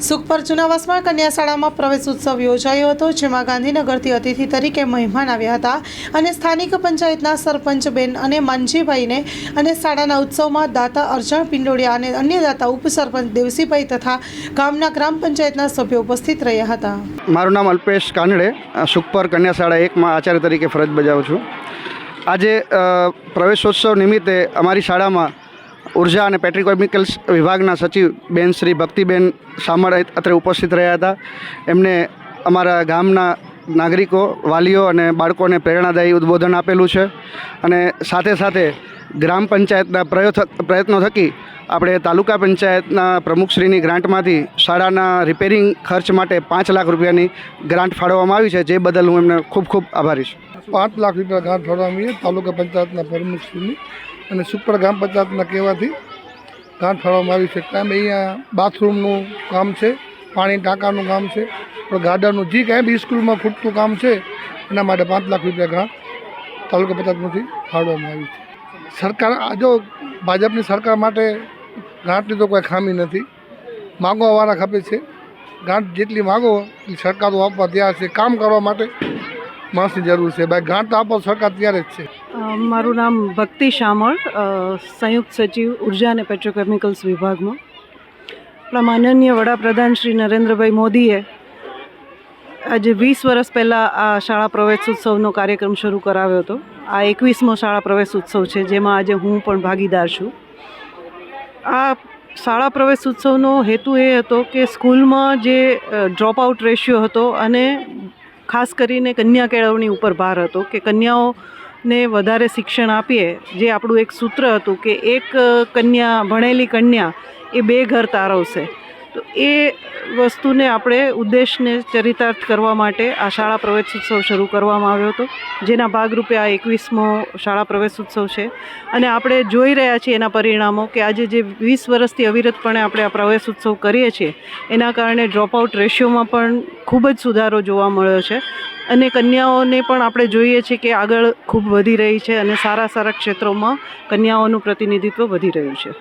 સુખપર જુનાવાસમાં કન્યા શાળામાં પ્રવેશ ઉત્સવ યોજાયો હતો, જેમાં ગાંધીનગરથી અતિથિ તરીકે મહેમાન આવ્યા હતા અને સ્થાનિક પંચાયતના સરપંચ બેન અને માનજીભાઈને અને શાળાના ઉત્સવમાં દાતા અર્જણ પિંડોળિયા અને અન્ય દાતા ઉપસરપંચ દેવસીભાઈ તથા ગામના ગ્રામ પંચાયતના સભ્યો ઉપસ્થિત રહ્યા હતા. મારું નામ અલ્પેશ કાનડે સુખપર કન્યા શાળા એકમાં આચાર્ય તરીકે ફરજ બજાવું છું. આજે પ્રવેશોત્સવ નિમિત્તે અમારી શાળામાં ઊર્જા અને પેટ્રોકેમિકલ્સ વિભાગના સચિવ બેન શ્રી ભક્તિબેન સામળ અત્રે ઉપસ્થિત રહ્યા હતા. એમને અમારા ગામના નાગરિકો, વાલીઓ અને બાળકોને પ્રેરણાદાયી ઉદ્બોધન આપેલું છે અને સાથે સાથે ગ્રામ પંચાયતના પ્રયો પ્રયત્નો થકી આપણે તાલુકા પંચાયતના પ્રમુખશ્રીની ગ્રાન્ટમાંથી શાળાના રિપેરિંગ ખર્ચ માટે પાંચ લાખ રૂપિયાની ગ્રાન્ટ ફાળવવામાં આવી છે. જે બદલ હું એમને ખૂબ ખૂબ આભારી છું. પાંચ લાખ રૂપિયા ગ્રાન્ટ ફાળવવામાં આવી તાલુકા પંચાયતના પ્રમુખશ્રીની અને સુપર ગ્રામ પંચાયતના કહેવાથી ગાંઠ ફાળવવામાં આવી છે. કામ અહીંયા બાથરૂમનું કામ છે, પાણી ટાંકાનું કામ છે, પણ ગાર્ડનનું જે કાંઈ બી સ્કૂલમાં ખૂટતું કામ છે, એના માટે પાંચ લાખ રૂપિયા ગાંઠ તાલુકા પંચાયતમાંથી ફાળવામાં આવ્યું છે. સરકાર જો ભાજપની સરકાર માટે ગાંઠની તો કોઈ ખામી નથી. માગવાવાળા ખપે છે. ગાંઠ જેટલી માગો, એટલી સરકારો આપવા તૈયાર છે. કામ કરવા માટે માણસની જરૂર છે. ભાઈ તો આપો, સરકાર ત્યારે જ છે. મારું નામ ભક્તિ શામળ સંયુક્ત સચિવ ઊર્જા અને પેટ્રોકેમિકલ્સ વિભાગમાં. આપણા માનનીય વડાપ્રધાન શ્રી નરેન્દ્રભાઈ મોદીએ આજે વીસ વર્ષ પહેલાં આ શાળા પ્રવેશ ઉત્સવનો કાર્યક્રમ શરૂ કરાવ્યો હતો. આ એકવીસમો શાળા પ્રવેશ ઉત્સવ છે, જેમાં આજે હું પણ ભાગીદાર છું. આ શાળા પ્રવેશ ઉત્સવનો હેતુ એ હતો કે સ્કૂલમાં જે ડ્રોપ આઉટ રેશિયો હતો અને ખાસ કરીને કન્યા કેળવણી ઉપર ભાર હતો કે કન્યાઓને વધારે શિક્ષણ આપીએ, જે આપણું એક સૂત્ર હતું કે એક કન્યા, ભણેલી કન્યા એ બે ઘર તારવશે. તો એ વસ્તુને આપણે ઉદ્દેશને ચરિતાર્થ કરવા માટે આ શાળા પ્રવેશ ઉત્સવ શરૂ કરવામાં આવ્યો હતો, જેના ભાગરૂપે આ એકવીસમો શાળા પ્રવેશ ઉત્સવ છે. અને આપણે જોઈ રહ્યા છીએ એના પરિણામો કે આજે જે વીસ વર્ષથી અવિરતપણે આપણે આ પ્રવેશ ઉત્સવ કરીએ છીએ, એના કારણે ડ્રોપઆઉટ રેશિયોમાં પણ ખૂબ જ સુધારો જોવા મળ્યો છે. અને કન્યાઓને પણ આપણે જોઈએ છીએ કે આગળ ખૂબ વધી રહી છે અને સારા સારા ક્ષેત્રોમાં કન્યાઓનું પ્રતિનિધિત્વ વધી રહ્યું છે.